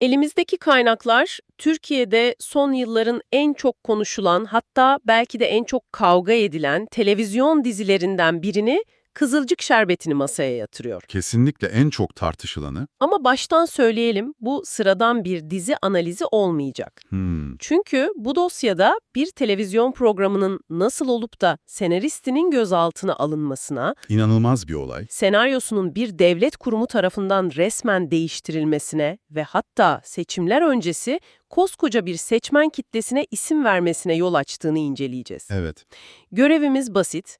Elimizdeki kaynaklar Türkiye'de son yılların en çok konuşulan hatta belki de en çok kavga edilen televizyon dizilerinden birini Kızılcık Şerbeti'ni masaya yatırıyor. Kesinlikle en çok tartışılanı. Ama baştan söyleyelim bu sıradan bir dizi analizi olmayacak. Hmm, Çünkü bu dosyada bir televizyon programının nasıl olup da senaristinin gözaltına alınmasına, inanılmaz bir olay. senaryosunun bir devlet kurumu tarafından resmen değiştirilmesine ve hatta seçimler öncesi koskoca bir seçmen kitlesine isim vermesine yol açtığını inceleyeceğiz. Evet. Görevimiz basit.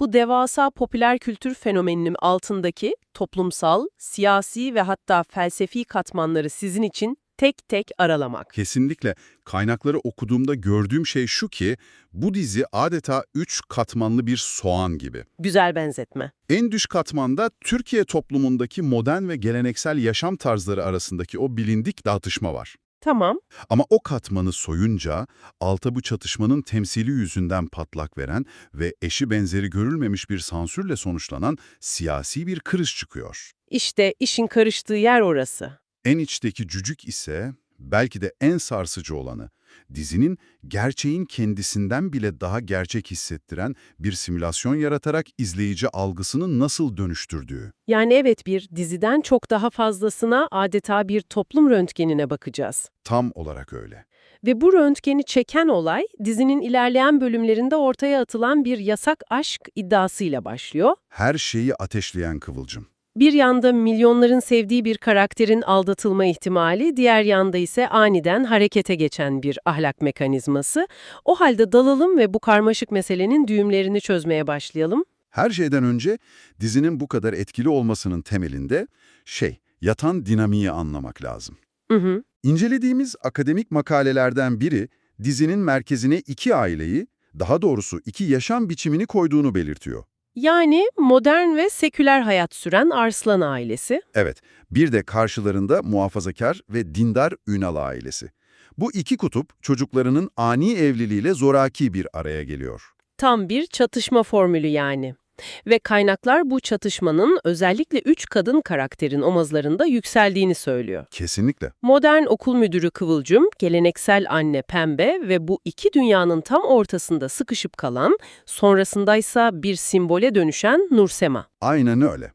Bu devasa popüler kültür fenomeninin altındaki toplumsal, siyasi ve hatta felsefi katmanları sizin için tek tek aralamak. Kesinlikle kaynakları okuduğumda gördüğüm şey şu ki bu dizi adeta üç katmanlı bir soğan gibi. Güzel benzetme. En düş katmanda Türkiye toplumundaki modern ve geleneksel yaşam tarzları arasındaki o bilindik dağıtışma var. Tamam. Ama o katmanı soyunca alta bu çatışmanın temsili yüzünden patlak veren ve eşi benzeri görülmemiş bir sansürle sonuçlanan siyasi bir kriz çıkıyor. İşte işin karıştığı yer orası. En içteki cücük ise belki de en sarsıcı olanı. Dizinin gerçeğin kendisinden bile daha gerçek hissettiren bir simülasyon yaratarak izleyici algısını nasıl dönüştürdüğü. Yani evet bir diziden çok daha fazlasına adeta bir toplum röntgenine bakacağız. Tam olarak öyle. Ve bu röntgeni çeken olay dizinin ilerleyen bölümlerinde ortaya atılan bir yasak aşk iddiasıyla başlıyor. Her şeyi ateşleyen kıvılcım. Bir yanda milyonların sevdiği bir karakterin aldatılma ihtimali, diğer yanda ise aniden harekete geçen bir ahlak mekanizması. O halde dalalım ve bu karmaşık meselenin düğümlerini çözmeye başlayalım. Her şeyden önce dizinin bu kadar etkili olmasının temelinde şey, yatan dinamiği anlamak lazım. Hı hı. İncelediğimiz akademik makalelerden biri dizinin merkezine iki aileyi, daha doğrusu iki yaşam biçimini koyduğunu belirtiyor. Yani modern ve seküler hayat süren Arslan ailesi. Evet, bir de karşılarında muhafazakar ve dindar Ünal ailesi. Bu iki kutup çocuklarının ani evliliğiyle zoraki bir araya geliyor. Tam bir çatışma formülü yani. Ve kaynaklar bu çatışmanın özellikle üç kadın karakterin omuzlarında yükseldiğini söylüyor. Kesinlikle. Modern okul müdürü Kıvılcım, geleneksel anne Pembe ve bu iki dünyanın tam ortasında sıkışıp kalan, sonrasındaysa bir simbole dönüşen Nursema. Aynen öyle.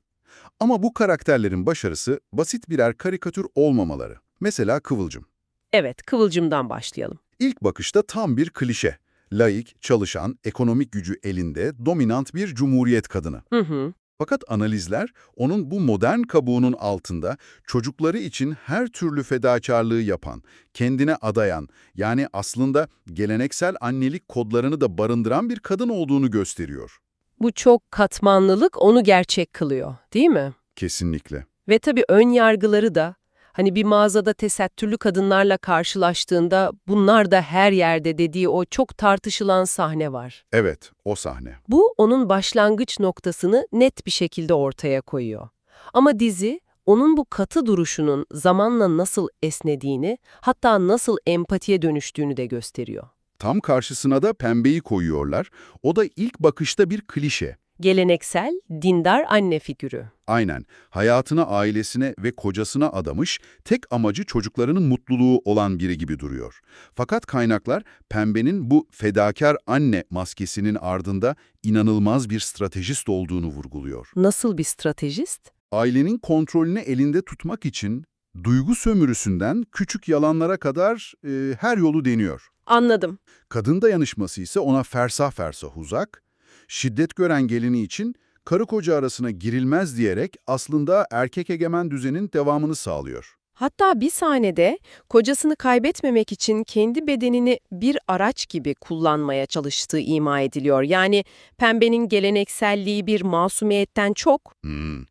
Ama bu karakterlerin başarısı basit birer karikatür olmamaları. Mesela Kıvılcım. Evet, Kıvılcım'dan başlayalım. İlk bakışta tam bir klişe. Laik, çalışan, ekonomik gücü elinde, dominant bir cumhuriyet kadını. Hı hı. Fakat analizler onun bu modern kabuğunun altında çocukları için her türlü fedakarlığı yapan, kendine adayan, yani aslında geleneksel annelik kodlarını da barındıran bir kadın olduğunu gösteriyor. Bu çok katmanlılık onu gerçek kılıyor, değil mi? Kesinlikle. Ve tabii ön yargıları da, hani bir mağazada tesettürlü kadınlarla karşılaştığında bunlar da her yerde dediği o çok tartışılan sahne var. Evet, o sahne. Bu onun başlangıç noktasını net bir şekilde ortaya koyuyor. Ama dizi onun bu katı duruşunun zamanla nasıl esnediğini, hatta nasıl empatiye dönüştüğünü de gösteriyor. Tam karşısına da pembeyi koyuyorlar. O da ilk bakışta bir klişe. Geleneksel, dindar anne figürü. Aynen, hayatına, ailesine ve kocasına adamış, tek amacı çocuklarının mutluluğu olan biri gibi duruyor. Fakat kaynaklar, Pembe'nin bu fedakar anne maskesinin ardında inanılmaz bir stratejist olduğunu vurguluyor. Nasıl bir stratejist? Ailenin kontrolünü elinde tutmak için duygu sömürüsünden küçük yalanlara kadar e, her yolu deniyor. Anladım. Kadın dayanışması ise ona fersah fersah uzak, şiddet gören gelini için karı koca arasına girilmez diyerek aslında erkek egemen düzenin devamını sağlıyor. Hatta bir sahnede kocasını kaybetmemek için kendi bedenini bir araç gibi kullanmaya çalıştığı ima ediliyor. Yani pembenin gelenekselliği bir masumiyetten çok Hmm.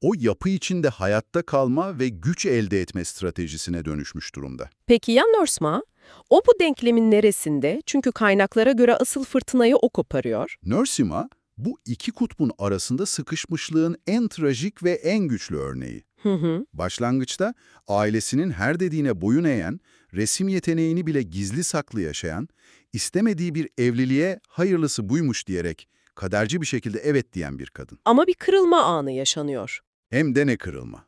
O yapı içinde hayatta kalma ve güç elde etme stratejisine dönüşmüş durumda. Peki ya Norsma? O bu denklemin neresinde? Çünkü kaynaklara göre asıl fırtınayı o koparıyor. Nursima, bu iki kutbun arasında sıkışmışlığın en trajik ve en güçlü örneği. Hı hı. Başlangıçta ailesinin her dediğine boyun eğen, resim yeteneğini bile gizli saklı yaşayan, istemediği bir evliliğe hayırlısı buymuş diyerek kaderci bir şekilde evet diyen bir kadın. Ama bir kırılma anı yaşanıyor. Hem de ne kırılma.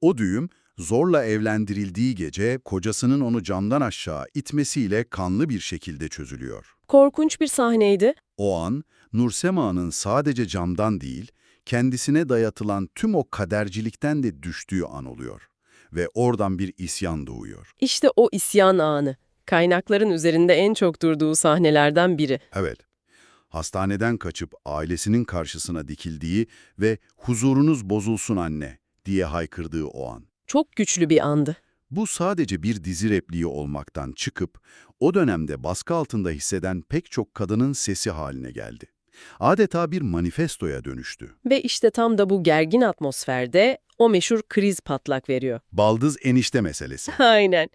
O düğüm zorla evlendirildiği gece kocasının onu camdan aşağı itmesiyle kanlı bir şekilde çözülüyor. Korkunç bir sahneydi. O an Nursema'nın sadece camdan değil, kendisine dayatılan tüm o kadercilikten de düştüğü an oluyor. Ve oradan bir isyan doğuyor. İşte o isyan anı. Kaynakların üzerinde en çok durduğu sahnelerden biri. Evet, hastaneden kaçıp ailesinin karşısına dikildiği ve huzurunuz bozulsun anne diye haykırdığı o an. Çok güçlü bir andı. Bu sadece bir dizi repliği olmaktan çıkıp o dönemde baskı altında hisseden pek çok kadının sesi haline geldi. Adeta bir manifestoya dönüştü. Ve işte tam da bu gergin atmosferde o meşhur kriz patlak veriyor. Baldız enişte meselesi. Aynen.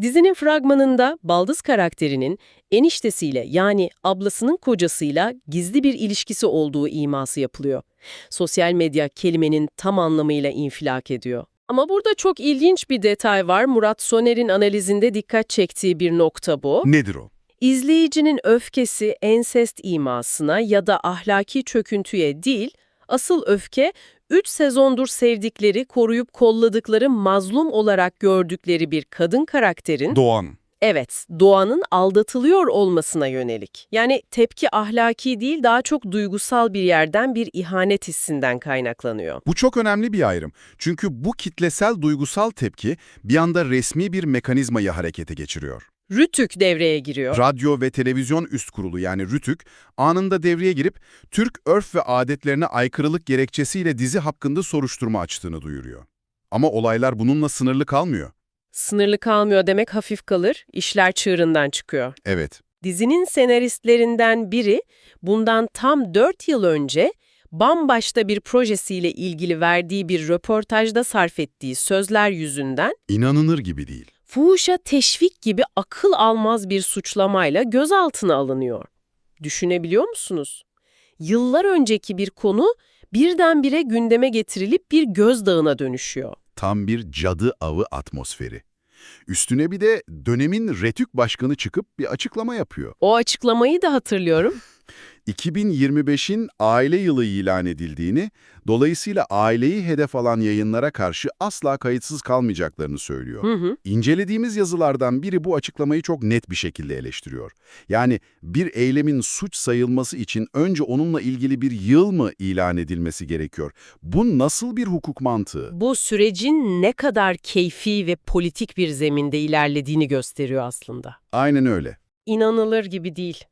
Dizinin fragmanında Baldız karakterinin eniştesiyle yani ablasının kocasıyla gizli bir ilişkisi olduğu iması yapılıyor. Sosyal medya kelimenin tam anlamıyla infilak ediyor. Ama burada çok ilginç bir detay var. Murat Soner'in analizinde dikkat çektiği bir nokta bu. Nedir o? İzleyicinin öfkesi ensest imasına ya da ahlaki çöküntüye değil, asıl öfke 3 sezondur sevdikleri, koruyup kolladıkları mazlum olarak gördükleri bir kadın karakterin, Doğan. Evet, Doğan'ın aldatılıyor olmasına yönelik. Yani tepki ahlaki değil, daha çok duygusal bir yerden bir ihanet hissinden kaynaklanıyor. Bu çok önemli bir ayrım. Çünkü bu kitlesel duygusal tepki bir anda resmi bir mekanizmayı harekete geçiriyor. Rütük devreye giriyor. Radyo ve Televizyon Üst Kurulu yani RÜTÜK anında devreye girip Türk örf ve adetlerine aykırılık gerekçesiyle dizi hakkında soruşturma açtığını duyuruyor. Ama olaylar bununla sınırlı kalmıyor. Sınırlı kalmıyor demek hafif kalır, işler çığırından çıkıyor. Evet, Dizinin senaristlerinden biri bundan tam 4 yıl önce bambaşta bir projesiyle ilgili verdiği bir röportajda sarf ettiği sözler yüzünden inanılır gibi değil. fuhuşa teşvik gibi akıl almaz bir suçlamayla gözaltına alınıyor. Düşünebiliyor musunuz? Yıllar önceki bir konu birdenbire gündeme getirilip bir gözdağına dönüşüyor. Tam bir cadı avı atmosferi. Üstüne bir de dönemin RETÜK başkanı çıkıp bir açıklama yapıyor. O açıklamayı da hatırlıyorum. 2025'in aile yılı ilan edildiğini, dolayısıyla aileyi hedef alan yayınlara karşı asla kayıtsız kalmayacaklarını söylüyor. Hı hı. İncelediğimiz yazılardan biri bu açıklamayı çok net bir şekilde eleştiriyor. Yani bir eylemin suç sayılması için önce onunla ilgili bir yıl mı ilan edilmesi gerekiyor? Bu nasıl bir hukuk mantığı? Bu sürecin ne kadar keyfi ve politik bir zeminde ilerlediğini gösteriyor aslında. Aynen öyle. İnanılır gibi değil.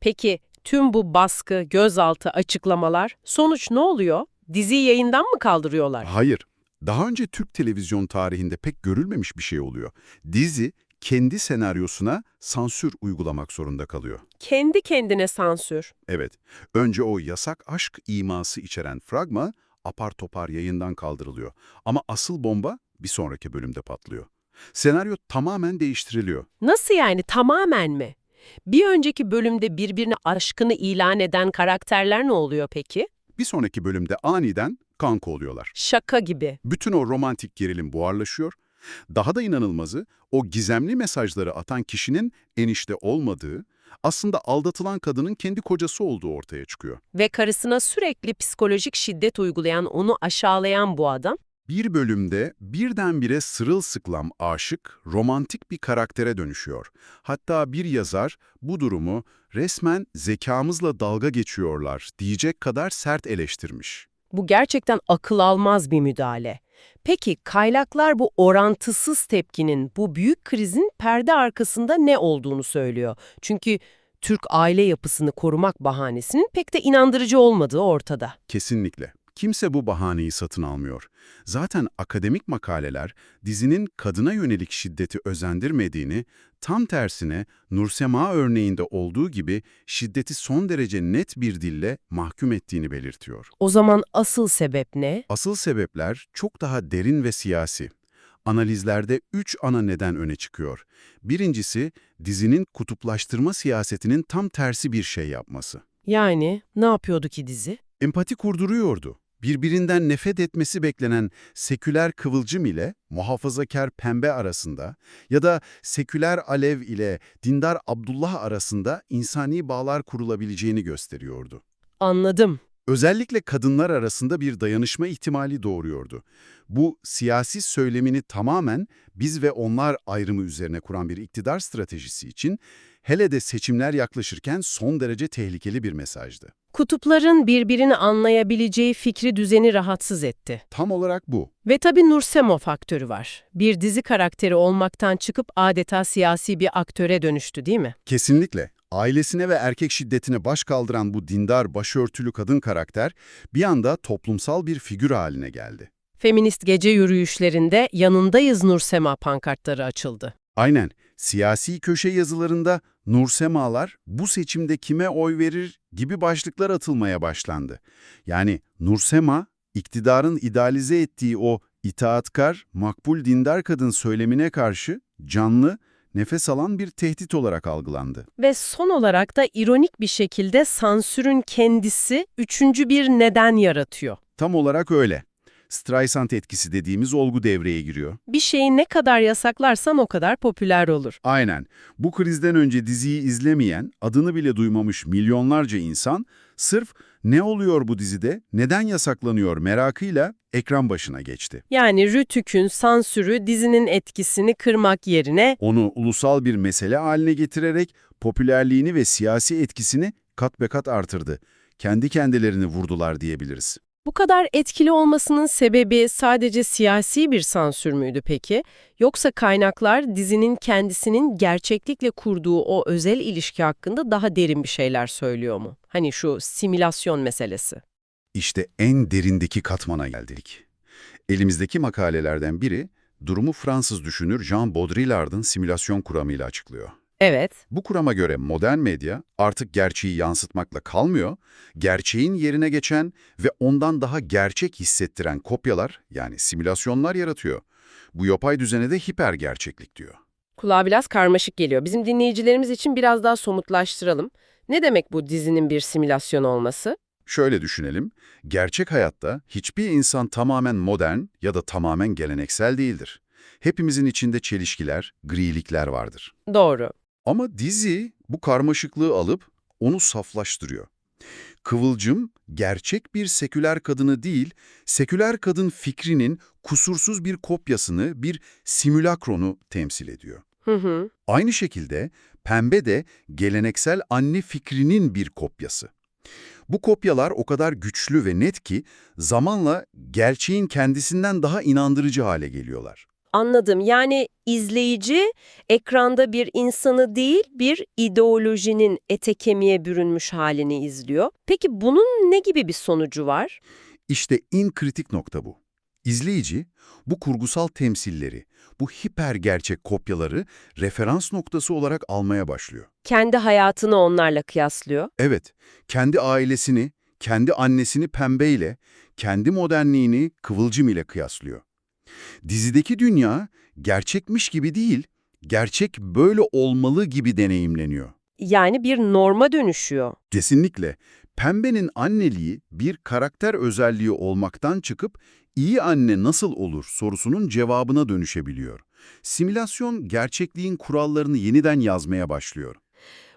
Peki tüm bu baskı, gözaltı, açıklamalar sonuç ne oluyor? Diziyi yayından mı kaldırıyorlar? Hayır. Daha önce Türk televizyon tarihinde pek görülmemiş bir şey oluyor. Dizi kendi senaryosuna sansür uygulamak zorunda kalıyor. Kendi kendine sansür. Evet, önce o yasak aşk iması içeren fragma apar topar yayından kaldırılıyor. Ama asıl bomba bir sonraki bölümde patlıyor. Senaryo tamamen değiştiriliyor. Nasıl yani tamamen mi? Bir önceki bölümde birbirine aşkını ilan eden karakterler ne oluyor peki? Bir sonraki bölümde aniden kanka oluyorlar. Şaka gibi. Bütün o romantik gerilim buharlaşıyor. Daha da inanılmazı o gizemli mesajları atan kişinin enişte olmadığı, aslında aldatılan kadının kendi kocası olduğu ortaya çıkıyor. Ve karısına sürekli psikolojik şiddet uygulayan, onu aşağılayan bu adam, Bir bölümde birdenbire sırılsıklam aşık, romantik bir karaktere dönüşüyor. Hatta bir yazar bu durumu resmen zekamızla dalga geçiyorlar diyecek kadar sert eleştirmiş. Bu gerçekten akıl almaz bir müdahale. Peki kaynaklar bu orantısız tepkinin, bu büyük krizin perde arkasında ne olduğunu söylüyor. Çünkü Türk aile yapısını korumak bahanesinin pek de inandırıcı olmadığı ortada. Kesinlikle. Kimse bu bahaneyi satın almıyor. Zaten akademik makaleler dizinin kadına yönelik şiddeti özendirmediğini, tam tersine Nursema örneğinde olduğu gibi şiddeti son derece net bir dille mahkum ettiğini belirtiyor. O zaman asıl sebep ne? Asıl sebepler çok daha derin ve siyasi. Analizlerde üç ana neden öne çıkıyor. Birincisi, dizinin kutuplaştırma siyasetinin tam tersi bir şey yapması. Yani ne yapıyordu ki dizi? Empati kurduruyordu. Birbirinden nefret etmesi beklenen seküler kıvılcım ile muhafazakar pembe arasında ya da seküler Alev ile dindar Abdullah arasında insani bağlar kurulabileceğini gösteriyordu. Anladım. Özellikle kadınlar arasında bir dayanışma ihtimali doğuruyordu. Bu siyasi söylemini tamamen biz ve onlar ayrımı üzerine kuran bir iktidar stratejisi için hele de seçimler yaklaşırken son derece tehlikeli bir mesajdı. Kutupların birbirini anlayabileceği fikri düzeni rahatsız etti. Tam olarak bu. Ve tabii Nursemo faktörü var. Bir dizi karakteri olmaktan çıkıp adeta siyasi bir aktöre dönüştü değil mi? Kesinlikle. Ailesine ve erkek şiddetine baş kaldıran bu dindar, başörtülü kadın karakter bir anda toplumsal bir figür haline geldi. Feminist gece yürüyüşlerinde yanındayız Nursema pankartları açıldı. Aynen. Siyasi köşe yazılarında Nursemalar bu seçimde kime oy verir gibi başlıklar atılmaya başlandı. Yani Nursema, iktidarın idealize ettiği o itaatkar, makbul dindar kadın söylemine karşı canlı, nefes alan bir tehdit olarak algılandı. Ve son olarak da ironik bir şekilde sansürün kendisi üçüncü bir neden yaratıyor. Tam olarak öyle. Streisand etkisi dediğimiz olgu devreye giriyor. Bir şeyi ne kadar yasaklarsan o kadar popüler olur. Aynen. Bu krizden önce diziyi izlemeyen, adını bile duymamış milyonlarca insan sırf ne oluyor bu dizide, neden yasaklanıyor merakıyla ekran başına geçti. Yani Rütük'ün sansürü dizinin etkisini kırmak yerine Onu ulusal bir mesele haline getirerek popülerliğini ve siyasi etkisini kat be kat artırdı. Kendi kendilerini vurdular diyebiliriz. Bu kadar etkili olmasının sebebi sadece siyasi bir sansür müydü peki? Yoksa kaynaklar dizinin kendisinin gerçeklikle kurduğu o özel ilişki hakkında daha derin bir şeyler söylüyor mu? Hani şu simülasyon meselesi. İşte en derindeki katmana geldik. Elimizdeki makalelerden biri, durumu Fransız düşünür Jean Baudrillard'ın simülasyon kuramıyla açıklıyor. Evet, Bu kurama göre modern medya artık gerçeği yansıtmakla kalmıyor, gerçeğin yerine geçen ve ondan daha gerçek hissettiren kopyalar yani simülasyonlar yaratıyor. Bu yapay düzene de hiper gerçeklik diyor. kulağa biraz karmaşık geliyor. Bizim dinleyicilerimiz için biraz daha somutlaştıralım. Ne demek bu dizinin bir simülasyon olması? Şöyle düşünelim, gerçek hayatta hiçbir insan tamamen modern ya da tamamen geleneksel değildir. Hepimizin içinde çelişkiler, grilikler vardır. Doğru. Ama dizi bu karmaşıklığı alıp onu saflaştırıyor. Kıvılcım gerçek bir seküler kadını değil, seküler kadın fikrinin kusursuz bir kopyasını, bir simülakronu temsil ediyor. Hı hı. Aynı şekilde pembe de geleneksel anne fikrinin bir kopyası. Bu kopyalar o kadar güçlü ve net ki zamanla gerçeğin kendisinden daha inandırıcı hale geliyorlar. Anladım. Yani izleyici ekranda bir insanı değil, bir ideolojinin ete kemiğe bürünmüş halini izliyor. Peki bunun ne gibi bir sonucu var? İşte in kritik nokta bu. İzleyici bu kurgusal temsilleri, bu hiper gerçek kopyaları referans noktası olarak almaya başlıyor. Kendi hayatını onlarla kıyaslıyor. Evet, kendi ailesini, kendi annesini pembeyle, kendi modernliğini kıvılcım ile kıyaslıyor. Dizideki dünya gerçekmiş gibi değil, gerçek böyle olmalı gibi deneyimleniyor. Yani bir norma dönüşüyor. Kesinlikle. Pembenin anneliği bir karakter özelliği olmaktan çıkıp iyi anne nasıl olur sorusunun cevabına dönüşebiliyor. Simülasyon gerçekliğin kurallarını yeniden yazmaya başlıyor.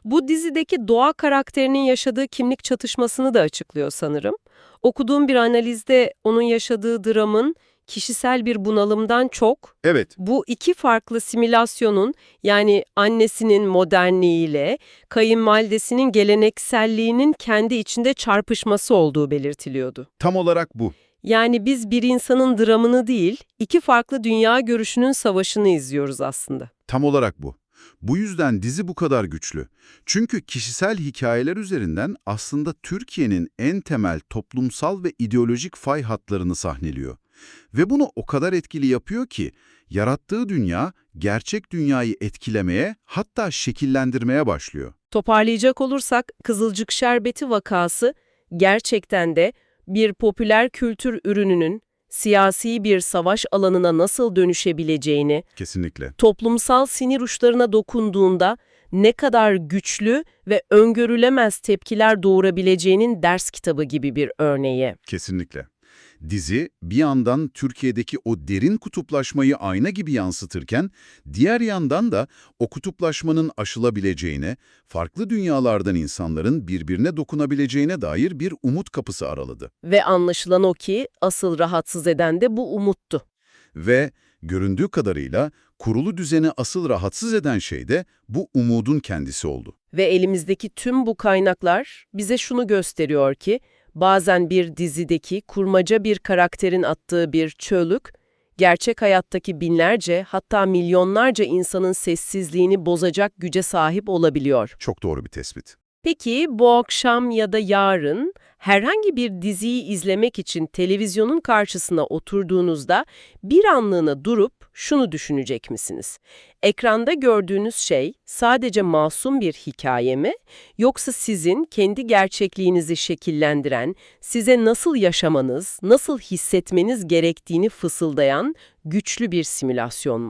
Bu dizideki doğa karakterinin yaşadığı kimlik çatışmasını da açıklıyor sanırım. Okuduğum bir analizde onun yaşadığı dramın kişisel bir bunalımdan çok Evet, bu iki farklı simülasyonun yani annesinin modernliğiyle kayınvalidesinin gelenekselliğinin kendi içinde çarpışması olduğu belirtiliyordu. tam olarak bu. Yani biz bir insanın dramını değil, iki farklı dünya görüşünün savaşını izliyoruz aslında. Tam olarak bu. Bu yüzden dizi bu kadar güçlü. Çünkü kişisel hikayeler üzerinden aslında Türkiye'nin en temel toplumsal ve ideolojik fay hatlarını sahneliyor. Ve bunu o kadar etkili yapıyor ki, yarattığı dünya gerçek dünyayı etkilemeye hatta şekillendirmeye başlıyor. Toparlayacak olursak Kızılcık Şerbeti vakası gerçekten de bir popüler kültür ürününün siyasi bir savaş alanına nasıl dönüşebileceğini, Kesinlikle. toplumsal sinir uçlarına dokunduğunda ne kadar güçlü ve öngörülemez tepkiler doğurabileceğinin ders kitabı gibi bir örneği. Kesinlikle. Dizi bir yandan Türkiye'deki o derin kutuplaşmayı ayna gibi yansıtırken, diğer yandan da o kutuplaşmanın aşılabileceğine, farklı dünyalardan insanların birbirine dokunabileceğine dair bir umut kapısı araladı. Ve anlaşılan o ki asıl rahatsız eden de bu umuttu. Ve göründüğü kadarıyla kurulu düzeni asıl rahatsız eden şey de bu umudun kendisi oldu. Ve elimizdeki tüm bu kaynaklar bize şunu gösteriyor ki, bazen bir dizideki kurmaca bir karakterin attığı bir çığlık, gerçek hayattaki binlerce hatta milyonlarca insanın sessizliğini bozacak güce sahip olabiliyor. Çok doğru bir tespit. Peki bu akşam ya da yarın herhangi bir diziyi izlemek için televizyonun karşısına oturduğunuzda bir anlığına durup şunu düşünecek misiniz? Ekranda gördüğünüz şey sadece masum bir hikaye mi yoksa sizin kendi gerçekliğinizi şekillendiren, size nasıl yaşamanız, nasıl hissetmeniz gerektiğini fısıldayan güçlü bir simülasyon mu?